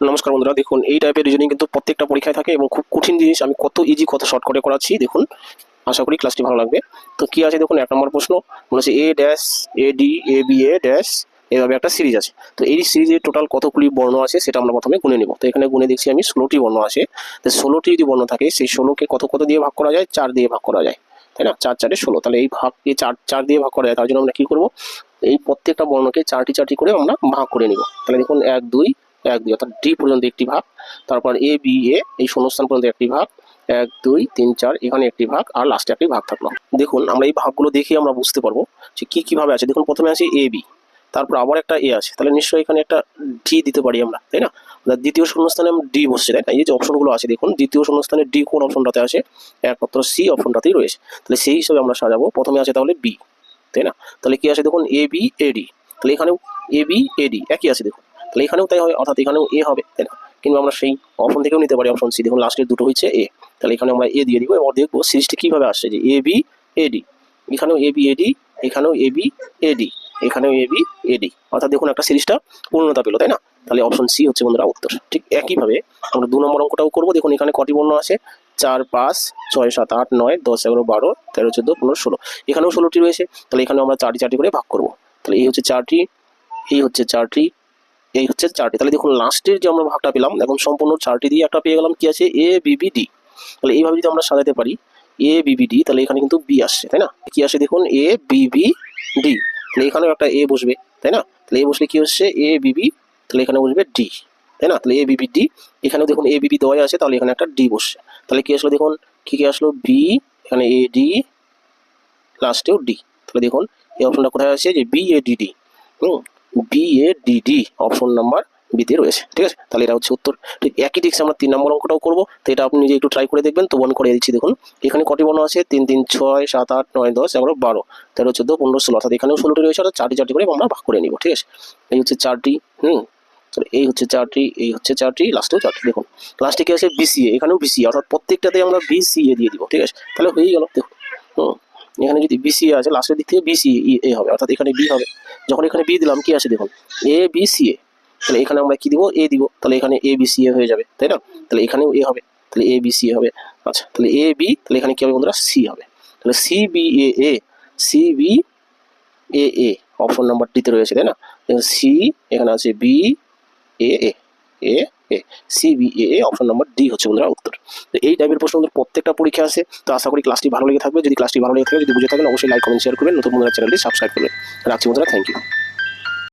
নমস্কার বন্ধুরা, দেখুন, এই টাইপের রিজনিং কিন্তু প্রত্যেকটা পরীক্ষায় থাকে এবং খুব কঠিন জিনিস। আমি কত ইজি কত শর্ট করে করাচ্ছি, দেখুন। আশা করি ক্লাসটি ভালো লাগবে। তো কি আছে, দেখুন, এক নম্বর প্রশ্ন। বলেছে A dash A D A B A dash এভাবে একটা সিরিজ আছে। তো এই সিরিজে টোটাল কতগুলি বর্ণ আছে, সেটা আমরা প্রথমে গুনে নেব। তো এখানে গুনে দেখছি আমি ষোলোটি বর্ণ আছে। তো ষোলোটি যদি বর্ণ থাকে, সেই ষোলোকে কত কত দিয়ে ভাগ করা যায়? চার দিয়ে ভাগ করা যায়। তাই না? চার, চারে ষোলো। তাহলে এই ভাগকে চার চার দিয়ে ভাগ করা যায়, তার জন্য আমরা কি করব? এই প্রত্যেকটা বর্ণকে চারটি চারটি করে আমরা ভাগ করে নিব। তাহলে দেখুন, এক, দুই এক, দুই, অর্থাৎ ডি পর্যন্ত একটি ভাগ, তারপর এ, বি, এ, এই শূন্যস্থান পর্যন্ত একটি ভাগ, এক, দুই, তিন, চার, এখানে একটি ভাগ, আর লাস্টে একটি ভাগ থাকল। দেখুন, আমরা এই ভাগগুলো দেখে আমরা বুঝতে পারব যে কী কীভাবে আছে। দেখুন, প্রথমে আছে এ, বি, তারপর আবার একটা এ আছে। তাহলে নিশ্চয়ই এখানে একটা ডি দিতে পারি আমরা, তাই না? দ্বিতীয় শূন্যস্থানে ডি বসছে, তাই না? এই যে অপশনগুলো আছে, দেখুন, দ্বিতীয় শূন্যস্থানে ডি কোন অপশনটাতে আছে? একমাত্র সি অপশনটাতেই রয়েছে। তাহলে সেই হিসাবে আমরা সাজাবো। প্রথমে আছে তাহলে বি, তাই না? তাহলে কি আছে? দেখুন, এ, বি, এ, ডি, তাহলে এখানেও এ, বি, এ, ডি, একই আছে, দেখুন। তাহলে এখানেও তাই হবে, অর্থাৎ এখানেও এ হবে, তাই না? কিংবা আমরা সেই অপশন থেকেও নিতে পারি অপশন সি দেখুন লাস্টের দুটো হচ্ছে এ তাহলে এখানে আমরা এ দিয়ে দিব এবং দেখব সিরিজটি কীভাবে আসছে? যে এ বি এ ডি এখানেও এ বি এ ডি এখানেও এ বি এ ডি এখানেও এ বি এ ডি অর্থাৎ দেখুন, একটা সিরিজটা পূর্ণতা পেল, তাই না? তাহলে অপশন সি হচ্ছে বন্ধুরা উত্তর। ঠিক একইভাবে আমরা দু নম্বর অঙ্কটাও করব। দেখুন, এখানে কটি বর্ণ আছে? চার, পাঁচ, ছয়, সাত, আট, নয়, দশ, এগারো, বারো, তেরো, চোদ্দ, পনেরো, ষোলো। এখানেও ষোলোটি রয়েছে। তাহলে এখানেও আমরা চারটি চারটি করে ভাগ করব। তাহলে এই হচ্ছে চারটি, এই হচ্ছে চারটি এই হচ্ছে চারটি তাহলে দেখুন লাস্টের যে আমরা ভাগটা পেলাম এখন সম্পূর্ণ চারটি দিয়ে একটা পেয়ে গেলাম, কি আছে? এ বিবি ডি তাহলে এইভাবে যদি আমরা সাজাতে পারি এ বিবি ডি তাহলে এখানে কিন্তু বি আসছে, তাই না? কি আসে দেখুন? এ বিবি ডি তাহলে এখানেও একটা এ বসবে, তাই না? তাহলে এ বসলে কি হচ্ছে? এ বিবি তাহলে এখানে বসবে ডি তাই না? তাহলে এ বিবি ডি এখানেও দেখুন এ বিবি দেওয়াই আছে, তাহলে এখানে একটা ডি বসছে। তাহলে কি আসলো দেখুন? কি কি আসলো? বি এখানে এ ডি লাস্টেও ডি তাহলে দেখুন, এই অপশনটা কোথায় আছে? যে B A D D hmm? B D D option number বিতে রয়েছে, ঠিক আছে? তাহলে এটা হচ্ছে উত্তর। ঠিক একই টিক্স আমরা তিন নম্বর অঙ্কটাও করব। তো এটা আপনি নিজে একটু ট্রাই করে দেখবেন। তো বন করে দিচ্ছি, দেখুন। এখানে কটি বর্ণ আছে? তিন তিন, ছয়, সাত, আট, নয়, দশ, এগারো, বারো। তেরো চোদ্দ, পনেরো, ষোলো। অর্থাৎ এখানেও ষোলোটি রয়েছে, অর্থাৎ চারটি চারটি করে আমরা ভাগ করে নিব, ঠিক আছে? এই হচ্ছে চারটি, হুম? এই হচ্ছে চারটি, এই হচ্ছে চারটি লাস্টেও চারটি, দেখুন। লাস্টে কি আছে? বিসিএ এখানেও বিসিএ অর্থাৎ প্রত্যেকটাতে আমরা বিসিএ দিয়ে দিব, ঠিক আছে? তাহলে হয়েই গেল, দেখুন। হুম? এখানে যদি বিসিএ আছে লাস্টের দিক থেকে বিসি এ হবে। অর্থাৎ এখানে বি হবে। যখন এখানে বি দিলাম, কি আছে দেখুন? এ বি সি এ তাহলে এখানে আমরা কি দিব? এ দিব। তাহলে এখানে এ বি সি এ হয়ে যাবে। তাই না? তাহলে এখানেও এ হবে। তাহলে এ বি সি এ হবে। আচ্ছা তাহলে এ বি তাহলে এখানে কি হবে বন্ধুরা? সি হবে। তাহলে C B A A C B A A option number ডিতে রয়েছে, তাই না? সি এখানে আছে B A A A CBA A option number D হচ্ছে বন্ধুরা উত্তর। তো এই টাইপের প্রশ্ন আমাদের প্রত্যেকটা পরীক্ষা আছে তো আশা করি ক্লাসটি ভালো লেগে থাকবে। যদি ক্লাসটি ভালো লেগে থাকে, যদি বুঝে থাকেন, অবশ্যই লাইক কমেন্ট শেয়ার করবেন। নতুন বন্ধুরা চ্যানেলটি সাবস্ক্রাইব করবেন। রাখছি বন্ধুরা থ্যাংক ইউ